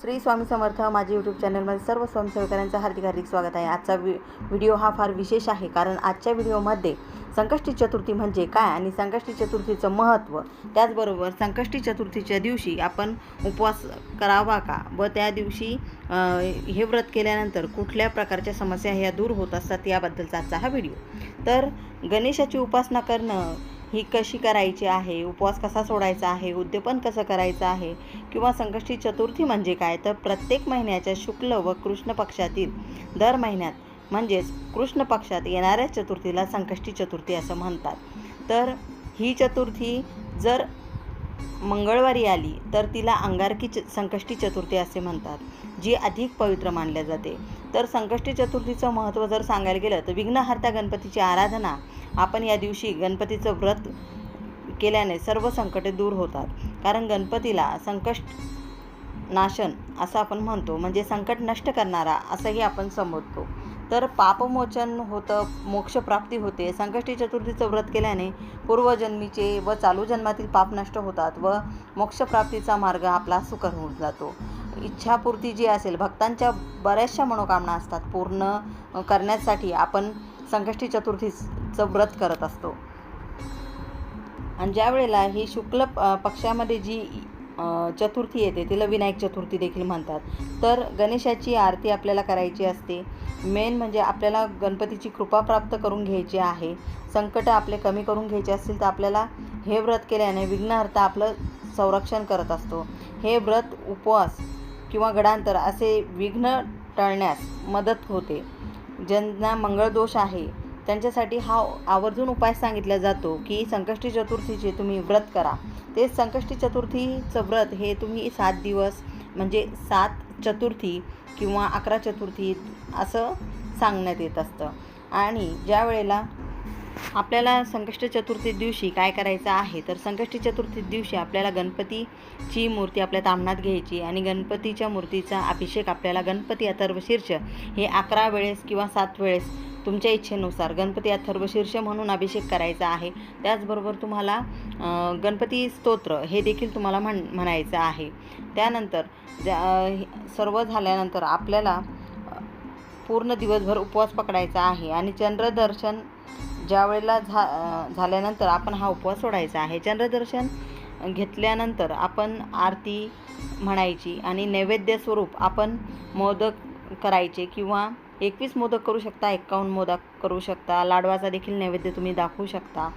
श्री स्वामी समर्थ माझे यूट्यूब चॅनलमध्ये सर्व स्वयंसेवकांचं हार्दिक हार्दिक स्वागत आहे. आजचा वि व्हिडिओ हा फार विशेष आहे कारण आजच्या व्हिडिओमध्ये संकष्टी चतुर्थी म्हणजे काय आणि संकष्टी चतुर्थीचं महत्त्व त्याचबरोबर संकष्टी चतुर्थीच्या दिवशी आपण उपवास करावा का? व त्या दिवशी हे व्रत केल्यानंतर कुठल्या प्रकारच्या समस्या ह्या दूर होत असतात याबद्दलचा आजचा हा व्हिडिओ तर गणेशाची उपासना करणं ही कशी करायची आहे? उपवास कसा सोडायचा आहे? उद्यापन कसं करायचं आहे? किंवा संकष्टी चतुर्थी म्हणजे काय? तर प्रत्येक महिन्याच्या शुक्ल व कृष्ण पक्षातील दर महिन्यात म्हणजेच कृष्ण पक्षात येणाऱ्या चतुर्थीला संकष्टी चतुर्थी असं म्हणतात. तर ही चतुर्थी जर मंगळवारी आली तर तिला अंगारकी च संकष्टी चतुर्थी असे म्हणतात जी अधिक पवित्र मानल्या जाते. तर संकष्टी चतुर्थीचं महत्त्व जर सांगायला गेलं तर विघ्नहर्ता गणपतीची आराधना आपण या दिवशी गणपतीचं व्रत केल्याने सर्व संकटे दूर होतात. कारण गणपतीला संकष्ट नाशन असं आपण म्हणतो. म्हणजे संकट नष्ट करणारा असंही आपण संबोधतो तर पापमोचन होतं मोक्षप्राप्ती होते. संकष्टी चतुर्थीचं व्रत केल्याने पूर्वजन्मीचे व चालू जन्मातील पाप नष्ट होतात व मोक्षप्राप्तीचा मार्ग आपला सुकर होऊन जातो. इच्छापूर्ती जी असेल भक्तांच्या बऱ्याचशा मनोकामना असतात. पूर्ण करण्यासाठी आपण संकष्टी चतुर्थीस चं व्रत करत असतो. आणि ज्या वेळेला ही शुक्ल प- पक्षामध्ये जी चतुर्थी येते तिला विनायक चतुर्थी देखील म्हणतात. तर गणेशाची आरती आपल्याला करायची असते. मेन म्हणजे आपल्याला गणपतीची कृपा प्राप्त करून घ्यायची आहे. संकट आपले कमी करून घ्यायचे असतील तर आपल्याला हे व्रत केल्याने विघ्नहर्ता आपलं संरक्षण करत असतो. हे व्रत उपवास किंवा गडांतर असे विघ्न टळण्यास मदत होते. ज्यांना मंगळदोष आहे त्यांच्यासाठी हा आवर्जून उपाय सांगितला जातो की संकष्टी चतुर्थीचे तुम्ही व्रत करा. ते संकष्टी चतुर्थीचं व्रत हे तुम्ही सात दिवस म्हणजे सात चतुर्थी किंवा अकरा चतुर्थी असं सांगण्यात येत असतं. आणि ज्या वेळेला आपल्याला संकष्ट चतुर्थी दिवशी काय करायचं आहे तर संकष्टी चतुर्थी दिवशी आपल्याला गणपतीची मूर्ती आपल्या तामणात घ्यायची आणि गणपतीच्या मूर्तीचा अभिषेक आपल्याला गणपती अथर्वशीर्ष हे अकरा वेळेस किंवा सात वेळेस तुमच्या इच्छेनुसार गणपती अथर्व शीर्ष म्हणून अभिषेक करायचा आहे. त्याचबरोबर तुम्हाला गणपती स्तोत्र हे देखील तुम्हाला म्हण म्हणायचं आहे. त्यानंतर ज्या सर्व झाल्यानंतर आपल्याला पूर्ण दिवसभर उपवास पकडायचा आहे आणि चंद्रदर्शन ज्या वेळेला झा झाल्यानंतर आपण हा उपवास सोडायचा आहे. चंद्रदर्शन घेतल्यानंतर आपण आरती म्हणायची आणि नैवेद्य स्वरूप आपण मोदक करायचे किंवा एकवीस मोदक करू शकता एक्कावन्न मोदक करू शकता लाडवाचा देखील नैवेद्य तुम्ही दाखवू शकता.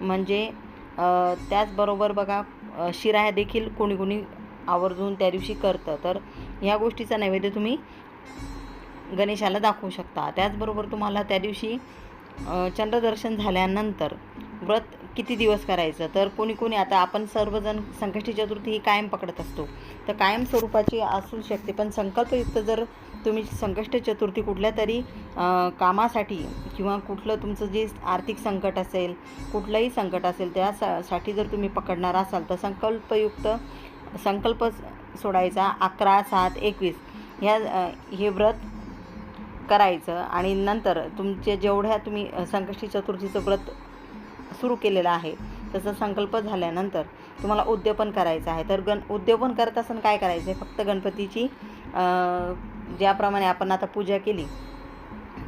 म्हणजे त्याचबरोबर बघा शिराया देखील कोणी कोणी आवर्जून त्या दिवशी करतं. तर ह्या गोष्टीचा नैवेद्य तुम्ही गणेशाला दाखवू शकता. त्याचबरोबर तुम्हाला त्या दिवशी चंद्रदर्शन झाल्यानंतर व्रत किती दिवस करायचं? तर कोणी कोणी आता आपण सर्वजण संकष्टी चतुर्थी ही कायम पकडत असतो. तर कायम स्वरूपाची असू शकते. पण संकल्पयुक्त जर तुम्ही संकष्ट चतुर्थी कुठल्या तरी कामासाठी किंवा कुठलं तुमचं जे आर्थिक संकट असेल कुठलंही संकट असेल त्यासाठी जर तुम्ही पकडणार असाल तर संकल्पयुक्त संकल्प सोडायचा अकरा सात एकवीस ह्या हे व्रत करायचं आणि नंतर तुमचे जेवढ्या तुम्ही संकष्टी चतुर्थीचं व्रत सुरू केलेलं आहे तसं संकल्प झाल्यानंतर तुम्हाला उद्यापन करायचं आहे. तर गण उद्यापन करत असताना काय करायचं? आहे फक्त गणपतीची ज्याप्रमाणे आपण आता पूजा केली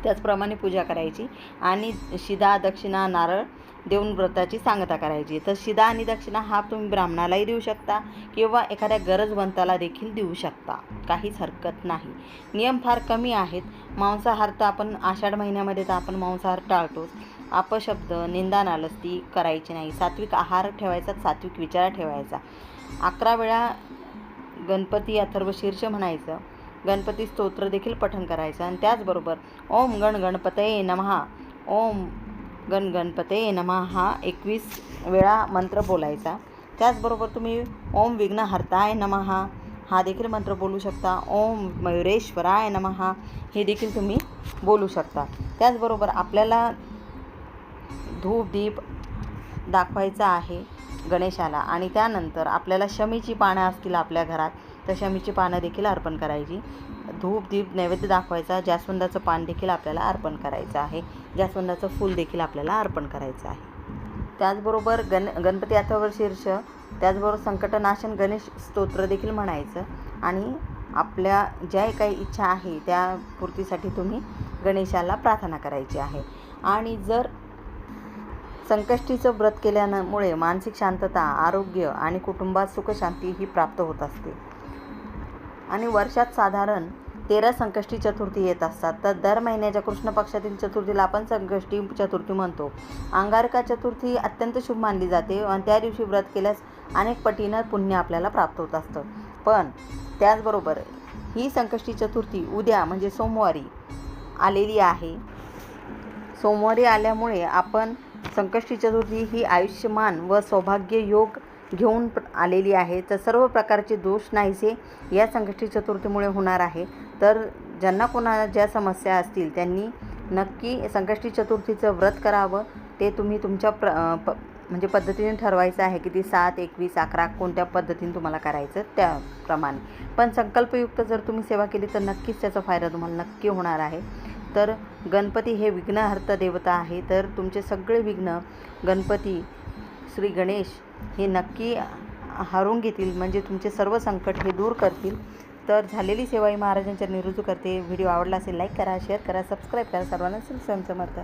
त्याचप्रमाणे पूजा करायची आणि शिदा दक्षिणा नारळ देऊन व्रताची सांगता करायची. तर शिदा आणि दक्षिणा हा तुम्ही ब्राह्मणालाही देऊ शकता किंवा एखाद्या गरजवंताला देखील देऊ शकता. काहीच हरकत नाही. नियम फार कमी आहेत. मांसाहार तर आपण आषाढ महिन्यामध्ये तर आपण मांसाहार टाळतोच. अपशब्द निंदा नालस्ती करायची नाही. सात्विक आहार ठेवायचा सात्विक विचार ठेवायचा. अकरा वेळा गणपती अथर्व शीर्ष म्हणायचं. गणपती स्तोत्र देखील पठण करायचं. आणि त्याचबरोबर ओम गण गणपतये नमहा. ओम गण गणपतये नमः हा एकवीस वेळा मंत्र बोलायचा. त्याचबरोबर तुम्ही ओम विघ्नहर्ताय नमः हा देखील मंत्र बोलू शकता. ओम मयुरेश्वराय नमः हे देखील तुम्ही बोलू शकता. त्याचबरोबर आपल्याला धूप दीप दाखवायचा आहे गणेशाला. आणि त्यानंतर आपल्याला शमीची पानं असतील आपल्या घरात तर पानं देखील अर्पण करायची. धूप दीप नैवेद्य दाखवायचा. जास्वंदाचं पान देखील आपल्याला अर्पण करायचं आहे. जास्वंदाचं फूल देखील आपल्याला अर्पण करायचं आहे. त्याचबरोबर गण गणपती अथर्व शीर्ष त्याचबरोबर संकटनाशन गणेश स्तोत्र देखील म्हणायचं. आणि आपल्या ज्या काही इच्छा आहे त्या पूर्तीसाठी तुम्ही गणेशाला प्रार्थना करायची आहे. आणि जर संकष्टीचं व्रत केल्यामुळे मानसिक शांतता आरोग्य आणि कुटुंबात सुखशांती ही प्राप्त होत असते. आणि वर्षात साधारण तेरा संकष्टी चतुर्थी येत असतात. तर दर महिन्याच्या कृष्ण पक्षातील चतुर्थीला आपण संकष्टी चतुर्थी म्हणतो. अंगारका चतुर्थी अत्यंत शुभ मानली जाते आणि त्या दिवशी व्रत केल्यास अनेक पटीनं पुण्य आपल्याला प्राप्त होत असतं. पण त्याचबरोबर ही संकष्टी चतुर्थी उद्या म्हणजे सोमवारी आलेली आहे. सोमवारी आल्यामुळे आपण संकष्टी चतुर्थी ही आयुष्यमान व सौभाग्य योग घेऊन आलेली आहे. तर सर्व प्रकारचे दोष नाहीसे या संकष्टी चतुर्थीमुळे होणार आहे. तर ज्यांना कोणाला ज्या समस्या असतील त्यांनी नक्की संकष्टी चतुर्थीचं व्रत करावं. ते तुम्ही तुमच्या प्र प म्हणजे पद्धतीने ठरवायचं आहे की ती सात एकवीस अकरा कोणत्या पद्धतीने तुम्हाला करायचं त्याप्रमाणे. पण संकल्पयुक्त जर तुम्ही सेवा केली तर नक्कीच त्याचा फायदा तुम्हाला नक्की होणार आहे. तर गणपती हे विघ्नहर्त देवता आहे. तर तुमचे सगळे विघ्न गणपती श्री गणेश हे नक्की हरून घेतील म्हणजे तुमचे सर्व संकट हे दूर करतील. तर झालेली सेवा ही महाराजांच्या निरुजू करते. व्हिडिओ आवडला असेल लाईक करा शेअर करा सबस्क्राईब करा. सर्वांना श्री समर्थ